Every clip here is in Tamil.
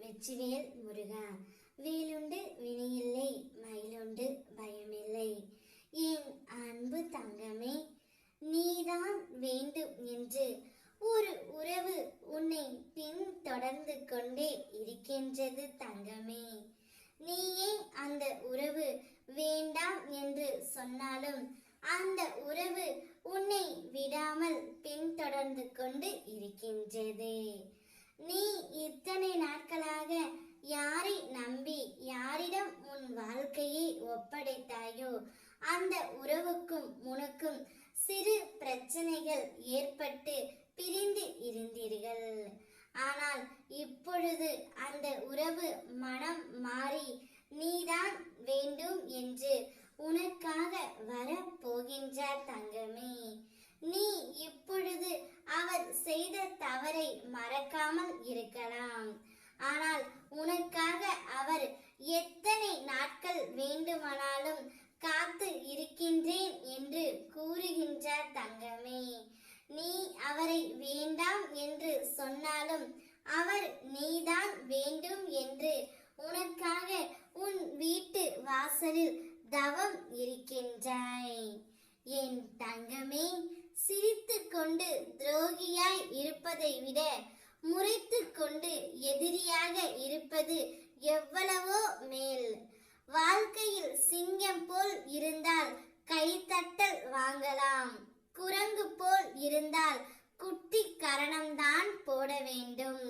வெற்றிவேல் முருகா. வேலுண்டு வினையில்லை மயிலுண்டு பயமில்லை. என் அன்பு தங்கமே நீதான் வேண்டும் என்று ஒரு உறவு உன்னை பின் தொடர்ந்து கொண்டே இருக்கின்றது தங்கமே. நீயே அந்த உறவு வேண்டாம் என்று சொன்னாலும் அந்த உறவு உன்னை விடாமல் பின்தொடர்ந்து கொண்டு இருக்கின்றது. நீ இத்தனை நாட்களாக யாரை நம்பி யாரிடம் உன் வாழ்க்கையை ஒப்படைத்தாயோ அந்த உறவுக்கும் உனக்கும் சிறு பிரச்சனைகள் ஏற்பட்டு பிரிந்து இருந்தீர்கள். ஆனால் இப்பொழுது அந்த உறவு மனம் மாறி நீதான் வேண்டும் என்று உனக்காக வரப்போகின்றார் தங்கமே நீ இப்பொழுது அவர் செய்த தவறை மறக்காமல் இருக்கலாம். ஆனால் உனக்காக அவர் எத்தனை நாட்கள் வேண்டுமானாலும் காத்து இருக்கின்றேன் என்று கூறுகின்றார் தங்கமே. நீ அவரை வேண்டாம் என்று சொன்னாலும் அவர் நீதான் வேண்டும் என்று உனக்காக உன் வீட்டு வாசலில் தவம் இருக்கின்றாய். என் தங்கமே கொண்டு துரோகியாய் இருப்பதை விட முறைத்து கொண்டு எதிரியாக இருப்பது எவ்வளவோ மேல். வாழ்க்கையில் சிங்கம் போல் இருந்தால் கைத்தட்டல் வாங்கலாம். குரங்கு போல் இருந்தால் குட்டி கரணம்தான் போட வேண்டும்.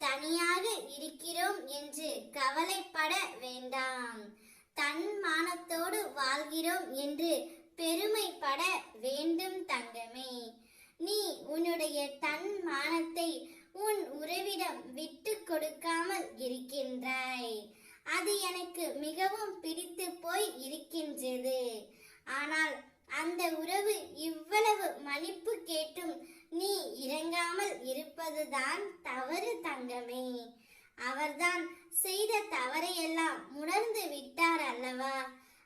தனியாக இருக்கிறோம் என்று கவலைப்பட வேண்டாம். தன் மானத்தோடு வாழ்கிறோம் என்று பெருமைப்பட வேண்டும் தங்கமே நீ உன்னுடைய தன் மானத்தை உன் உறவிடம் விட்டு கொடுக்காமல் இருக்கின்றாய் அது எனக்கு மிகவும் பிடித்து போய் இருக்கின்றது. ஆனால் அந்த உறவு இவ்வளவு மன்னிப்பு கேட்டும் நீ இறங்காமல் இருப்பதுதான் தவறு தங்கமே. அவர்தான் செய்த தவறையெல்லாம் உணர்ந்து விட்டார் அல்லவா?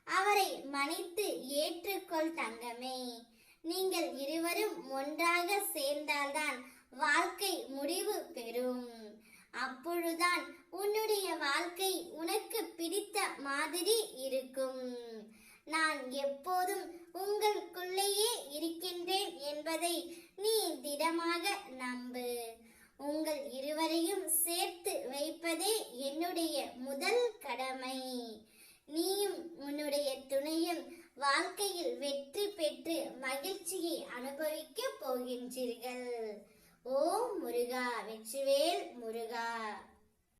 அவரை மன்னித்து ஏற்றுக்கொள் தங்கமே. நீங்கள் இருவரும் ஒன்றாக சேர்ந்தால்தான் வாழ்க்கை முடிவு பெறும். அப்பொழுதுதான் உன்னுடைய வாழ்க்கை உனக்கு மாதிரி இருக்கும். நான் எப்போதும் உங்களுக்குள்ளேயே இருக்கின்றேன் என்பதை நீ திடமாக நம்பு. உங்கள் இருவரையும் சேர்த்து வைப்பதே என்னுடைய முதல் கடமை. நீயும் உன்னுடைய துணையும் வாழ்க்கையில் வெற்றி பெற்று மகிழ்ச்சியை அனுபவிக்க போகின்றீர்கள். ஓ முருகா வெற்றிவேல் முருகா.